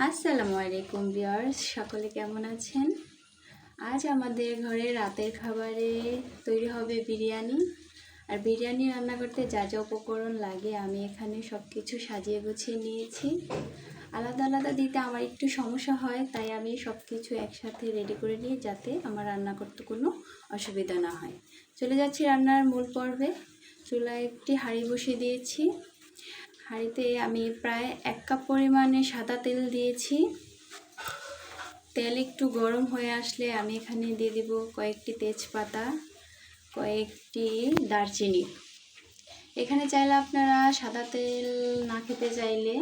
আসসালামু আলাইকুম বিয়ার্স সকলে কেমন আছেন? আজ আমাদের ঘরে রাতের খাবারে তৈরি হবে বিরিয়ানি। আর বিরিয়ানি রান্না করতে যা যা উপকরণ লাগে আমি এখানে সব কিছু সাজিয়ে গুছিয়ে নিয়েছি। আলাদা আলাদা দিতে আমার একটু সমস্যা হয়, তাই আমি সব কিছু একসাথে রেডি করে নিই যাতে আমার রান্না করতে কোনো অসুবিধা না হয়। চলে যাচ্ছি রান্নার মূল পর্বে। চুলায় একটি হাঁড়ি বসিয়ে দিয়েছি। হাঁড়িতে আমি প্রায় এক কাপ পরিমাণে সাদা তেল দিয়েছি। তেল একটু গরম হয়ে আসলে আমি এখানে দিয়ে দিব কয়েকটি তেজপাতা, কয়েকটি দারচিনি। এখানে চাইলে আপনারা সাদা তেল না খেতে চাইলে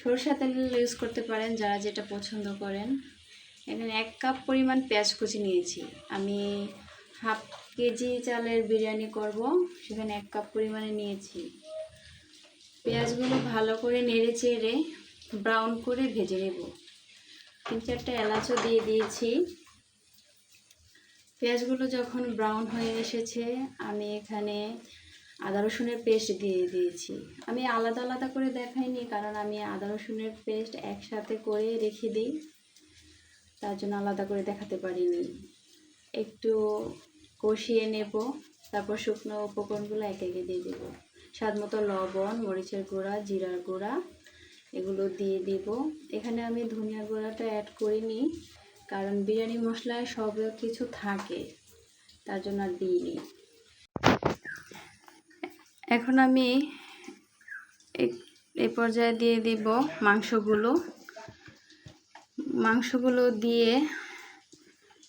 সরষা তেল ইউজ করতে পারেন যারা যেটা পছন্দ করেন। এখানে এক কাপ পরিমাণ পেঁয়াজ কুচি নিয়েছি। আমি হাফ কেজি চালের বিরিয়ানি করব, সেখানে এক কাপ পরিমাণে নিয়েছি। পেঁয়াজগুলো ভালো করে নেড়ে চেড়ে ব্রাউন করে ভেজে নেব। তিন চারটা এলাচও দিয়ে দিয়েছি। পেঁয়াজগুলো যখন ব্রাউন হয়ে এসেছে, আমি এখানে আদা রসুনের পেস্ট দিয়ে দিয়েছি। আমি আলাদা আলাদা করে দেখাইনি, কারণ আমি আদা রসুনের পেস্ট একসাথে করে রেখে দিই। তার জন্য আলাদা করে দেখাতে পারিনি। একটু কষিয়ে নেব, তারপর শুকনো উপকরণগুলো একে একে দিয়ে দেবো। স্বাদ মতো লবণ, মরিচের গুঁড়া, জিরার গুঁড়া এগুলো দিয়ে দিব। এখানে আমি ধনিয়া গুঁড়াটা অ্যাড করিনি কারণ বিরিয়ানি মশলায় সব কিছু থাকে, তার জন্য আর দিইনি। এখন আমি এই পর্যায়ে দিয়ে দিব মাংসগুলো। মাংসগুলো দিয়ে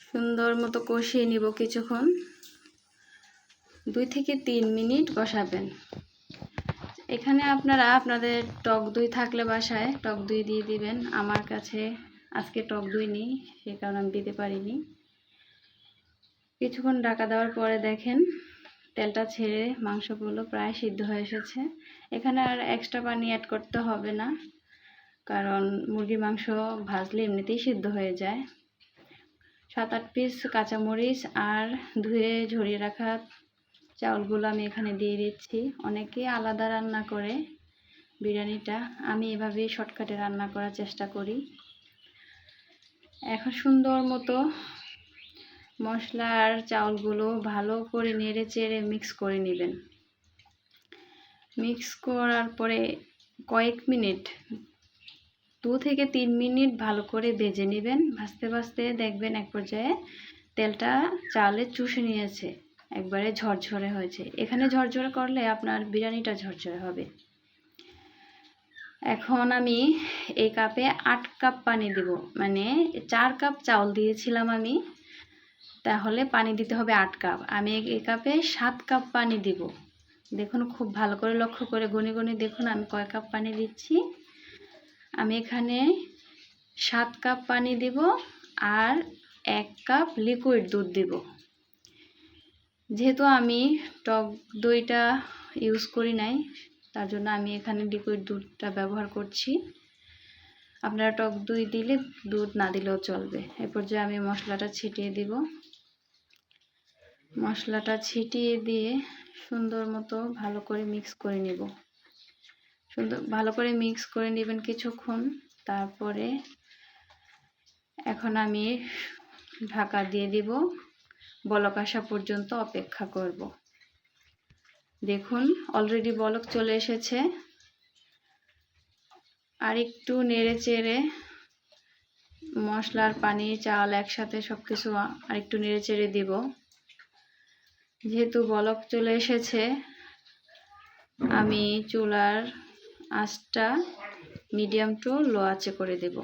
সুন্দর মতো কষিয়ে নিব কিছুক্ষণ। দুই থেকে তিন মিনিট কষাবেন। এখানে আপনারা আপনাদের টক দই থাকলে বাসায়, টক দই দিয়ে দিবেন। আমার কাছে আজকে টক দই নেই, সে কারণে আমি দিতে পারিনি। কিছুক্ষণ ডাকা দেওয়ার পরে দেখেন তেলটা ছেড়ে মাংসগুলো প্রায় সিদ্ধ হয়ে এসেছে। এখানে আর এক্সট্রা পানি অ্যাড করতে হবে না, কারণ মুরগির মাংস ভাজলে এমনিতেই সিদ্ধ হয়ে যায়। সাত আট পিস কাঁচামরিচ আর ধুয়ে ঝরিয়ে রাখা চাউলগুলো আমি এখানে দিয়ে দিচ্ছি। অনেকেই আলাদা রান্না করে বিরিয়ানিটা। আমি এভাবেই শর্টকাটে রান্না করার চেষ্টা করি। এখন সুন্দর মতো মশলার চাউলগুলো ভালো করে নেড়ে চেড়ে মিক্স করে নেবেন। মিক্স করার পরে কয়েক মিনিট, দু থেকে তিন মিনিট ভালো করে ভেজে নেবেন। ভাজতে ভাজতে দেখবেন এক পর্যায়ে তেলটা চালে চুষে নিয়েছে। একবারে ঝরঝরে হয়েছে। এখানে ঝরঝরে করলে আপনার বিরিয়ানিটা ঝরঝরে হবে। এখন আমি এই কাপে আট কাপ পানি দেব। মানে চার কাপ চাউল দিয়েছিলাম আমি। তাহলে পানি দিতে হবে আট কাপ। আমি এই কাপে সাত কাপ পানি দিব। দেখুন, খুব ভালো করে লক্ষ্য করে গনি গনি দেখুন, আমি কয় কাপ পানি দিচ্ছি? আমি এখানে সাত কাপ পানি দিব আর এক কাপ লিকুইড দুধ দিব। যেহেতু আমি টক দইটা ইউজ করি নাই, তার জন্য আমি এখানে লিকুইড দুধটা ব্যবহার করছি। আপনারা টক দই দিলে দুধ না দিলেও চলবে। এ পর্যায়ে আমি মশলাটা ছিটিয়ে দিব। মশলাটা ছিটিয়ে দিয়ে সুন্দর মতো ভালো করে মিক্স করে নেব। সুন্দর, ভালো করে মিক্স করে নেবেন কিছুক্ষণ, তারপরে এখন আমি ঢাকা দিয়ে দিব। বলক আসা পর্যন্ত অপেক্ষা করব। দেখুন অলরেডি বলক চলে এসেছে। আর একটু নেড়ে চেড়ে মশলার পানি, চাল একসাথে সব কিছু আর একটু নেড়ে চেড়ে দিব। যেহেতু বলক চলে এসেছে, আমি চুলার আঁচটা মিডিয়াম টু লো আঁচে করে দেব।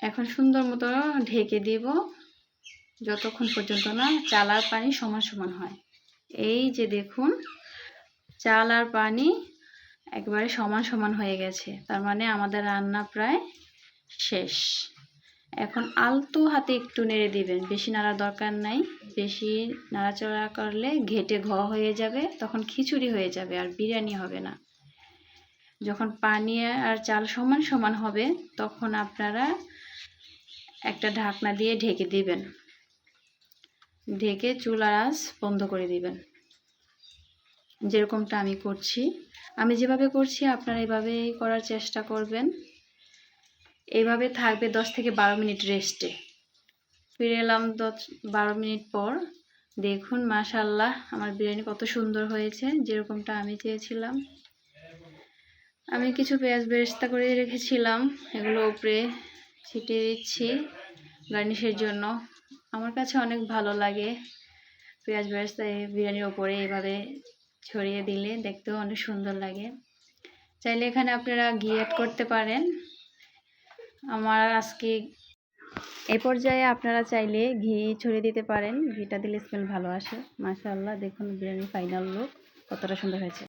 এখন সুন্দর মতো ঢেকে দিব। যতক্ষণ পর্যন্ত না চাল আর পানি সমান সমান হয়। এই যে দেখুন চাল আর পানি একবারে সমান সমান হয়ে গেছে। তার মানে আমাদের রান্না প্রায় শেষ। এখন আলতো হাতে একটু নেড়ে দিবেন। বেশি নাড়ার দরকার নাই। বেশি নাড়াচড়া করলে ঘেটে ঘ হয়ে যাবে, তখন খিচুড়ি হয়ে যাবে আর বিরিয়ানি হবে না। যখন পানি আর চাল সমান সমান হবে, তখন আপনারা একটা ঢাকনা দিয়ে ঢেকে দিবেন। ঢেকে চুলার আঁচ বন্ধ করে দিবেন। যেরকমটা আমি করছি। আমি যেভাবে করছি, আপনারা এভাবেই করার চেষ্টা করবেন। এইভাবে থাকবে দশ থেকে বারো মিনিট রেস্টে। ফিরে এলাম দশ, বারো মিনিট পর। দেখুন মাশাল্লাহ আমার বিরিয়ানি কত সুন্দর হয়েছে, যেরকমটা আমি চেয়েছিলাম। আমি কিছু পেঁয়াজ বেরেস্তা করে রেখেছিলাম। এগুলো উপরে ছিটিয়ে দিচ্ছি গার্নিশের জন্য। আমার কাছে অনেক ভালো লাগে। পেঁয়াজ বেরেস্তা বিরিয়ানির ওপরে এভাবে ছড়িয়ে দিলে দেখতেও অনেক সুন্দর লাগে। চাইলে এখানে আপনারা ঘি অ্যাড করতে পারেন। আমার আজকে এ পর্যায়ে আপনারা চাইলে ঘি ছড়িয়ে দিতে পারেন। ঘিটা দিলে স্মেল ভালো আসে। মাশাআল্লাহ, দেখুন বিরিয়ানির ফাইনাল লুক কতটা সুন্দর হয়েছে।